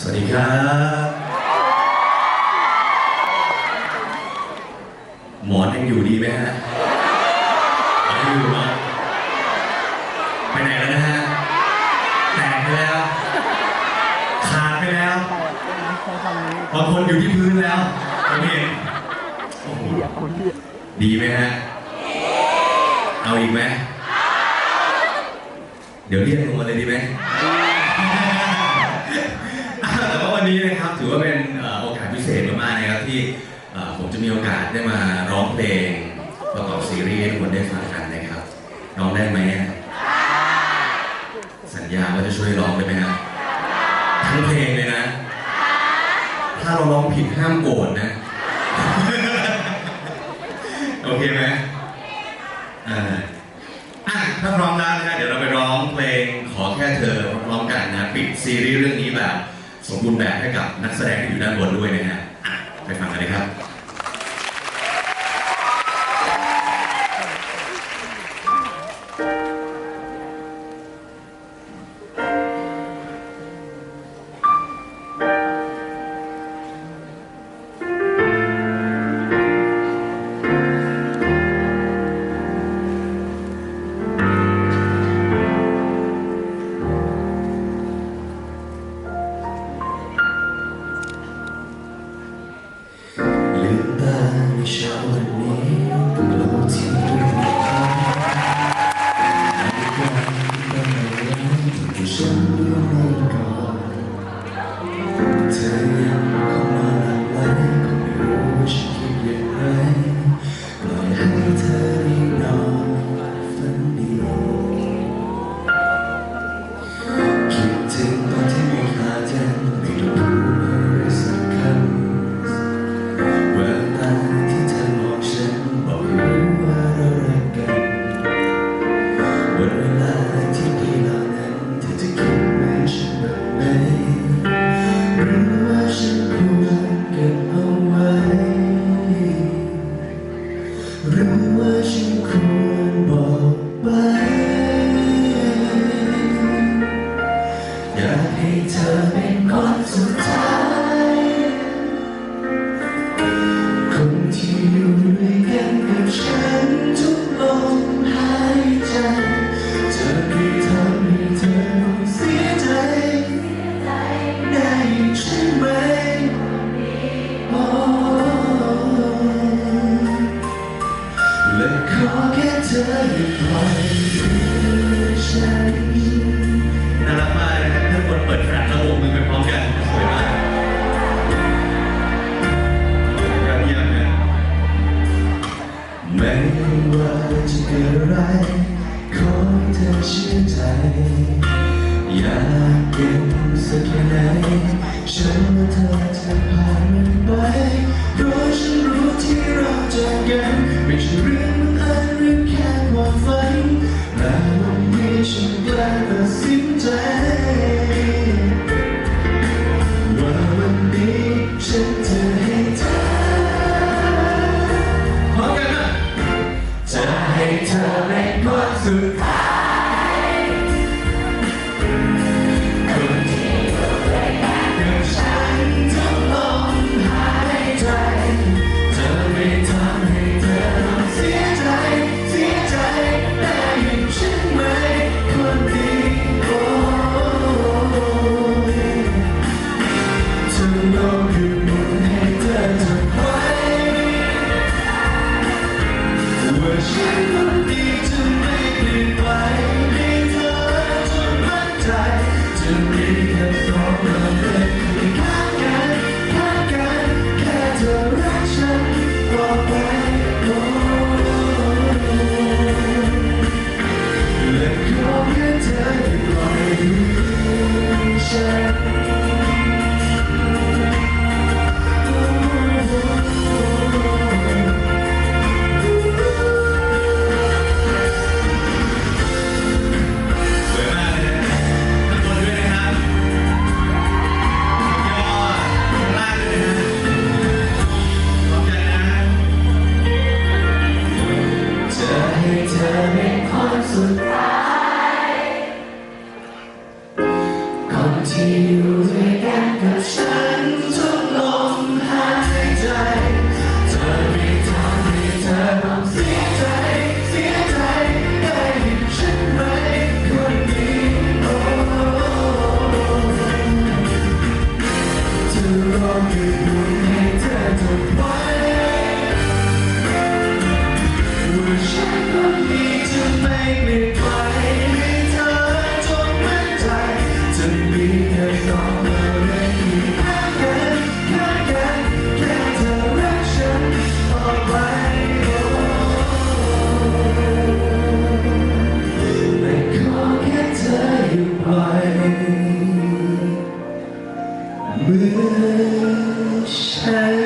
สวัสดีครับ หมอนยังอยู่ดีไหมฮะยังอยู่เนาไปไหนแล้วนะฮะ แตกไปแล้ว ขาดไปแล้ว บางคนอยู่ที่พื้นแล้วผมเห็นโอ้โหดีไหมฮะ เอาอีกไหม เดี๋ยวเรียกลงมาเลยดีไหม นนี้นะครับถือว่าเป็นเอ่อโอกาสพิเศษมากๆนะครับที่เอ่อผมจะมีโอกาสได้มาร้องเพลงประกอบซีรีส์ให้ทุกคนได้ฟังกันนะครับร้องได้ไหมอะสัญญาว่าจะช่วยร้องได้ไหมฮะทั้งเพลงเลยนะ ถ้าเราร้องผิดห้ามโกรธนะ โอเคไหมอ่าอะถ้าพร้อมแล้วนะฮะเดี๋ยวเราไปร้องเพลงขอแค่เธอพร้อมๆกันนะ ปิดซีรีส์เรื่องนี้แบบ สมบูรณ์แบบให้กับนักแสดงที่อยู่ด้านบนด้วยนะฮะไปฟังกันเลยครับ เธอเชื่อใจ อยากเก็บสักแค่ไหนฉันว่าเธอจะผ่านมันไป Krishna.